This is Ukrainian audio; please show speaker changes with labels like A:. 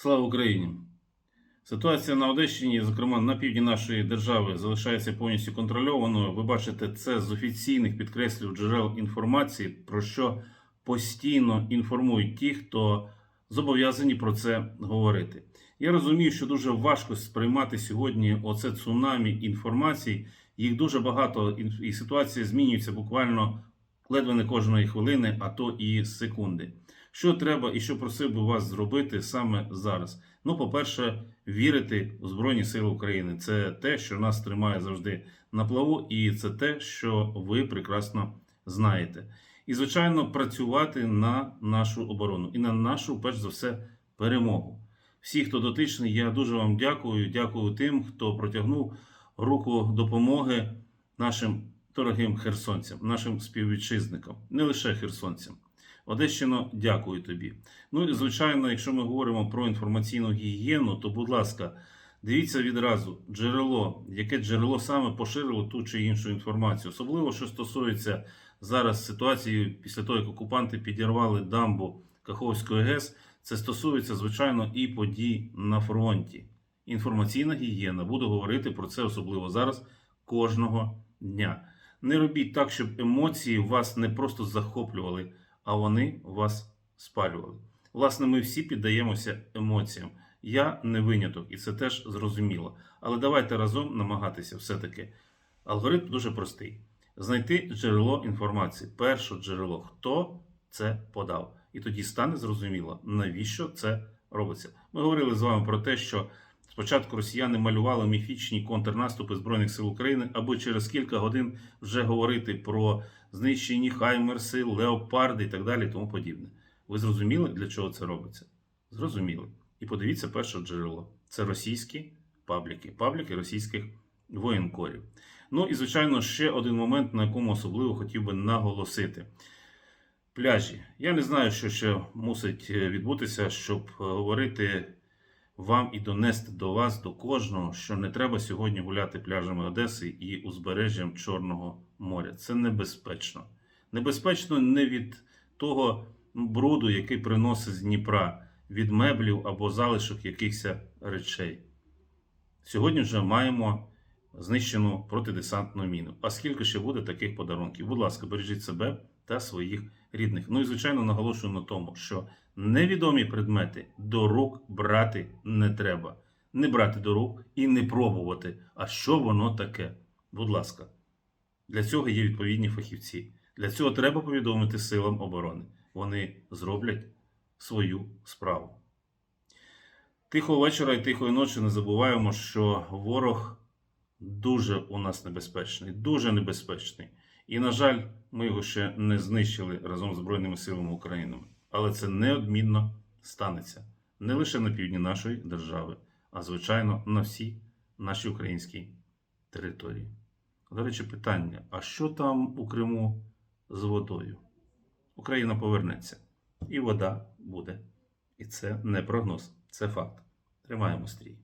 A: Слава Україні! Ситуація на Одещині, зокрема на півдні нашої держави, залишається повністю контрольованою. Ви бачите це з офіційних підкреслів джерел інформації, про що постійно інформують ті, хто зобов'язані про це говорити. Я розумію, що дуже важко сприймати сьогодні оце цунамі інформацій. Їх дуже багато, і ситуація змінюється буквально ледве не кожної хвилини, а то і секунди. Що треба і що просив би вас зробити саме зараз? Ну, по-перше, вірити у Збройні Сили України. Це те, що нас тримає завжди на плаву, і це те, що ви прекрасно знаєте. І, звичайно, працювати на нашу оборону і на нашу, перш за все, перемогу. Всі, хто дотичний, я дуже вам дякую. Дякую тим, хто протягнув руку допомоги нашим дорогим херсонцям, нашим співвітчизникам, не лише херсонцям. Одещино, дякую тобі. Ну і звичайно, якщо ми говоримо про інформаційну гігієну, то, будь ласка, дивіться відразу джерело, яке джерело саме поширило ту чи іншу інформацію. Особливо, що стосується зараз ситуації після того, як окупанти підірвали дамбу Каховської ГЕС, це стосується, звичайно, і подій на фронті. Інформаційна гігієна, буду говорити про це особливо зараз кожного дня. Не робіть так, щоб емоції вас не просто захоплювали, а вони вас спалювали. Власне, ми всі піддаємося емоціям. Я не виняток, і це теж зрозуміло. Але давайте разом намагатися все-таки. Алгоритм дуже простий: знайти джерело інформації, перше джерело, хто це подав. І тоді стане зрозуміло, навіщо це робиться. Ми говорили з вами про те, що спочатку росіяни малювали міфічні контрнаступи Збройних сил України, аби через кілька годин вже говорити про знищені хаймерси, леопарди і так далі, тому подібне. Ви зрозуміли, для чого це робиться? Зрозуміли. І подивіться перше джерело: це російські пабліки, пабліки російських воєнкорів. Ну і звичайно, ще один момент, на якому особливо хотів би наголосити. Пляжі. Я не знаю, що ще мусить е, відбутися, щоб е, говорити вам і донести до вас, до кожного, що не треба сьогодні гуляти пляжами Одеси і узбережжям Чорного моря. Це небезпечно. Небезпечно не від того бруду, який приносить з Дніпра, від меблів або залишок якихось речей. Сьогодні вже маємо знищену протидесантну міну. А скільки ще буде таких подарунків? Будь ласка, бережіть себе та своїх рідних. Ну і звичайно наголошую на тому, що невідомі предмети до рук брати не треба. Не брати до рук і не пробувати. А що воно таке? Будь ласка, для цього є відповідні фахівці. Для цього треба повідомити силам оборони. Вони зроблять свою справу. Тихого вечора і тихої ночі не забуваємо, що ворог дуже у нас небезпечний, дуже небезпечний. І, на жаль, ми його ще не знищили разом з Збройними силами України. Але це неодмінно станеться не лише на півдні нашої держави, а звичайно на всій нашій українській території. До речі, питання: а що там у Криму з водою? Україна повернеться, і вода буде. І це не прогноз, це факт. Тримаємо стрій.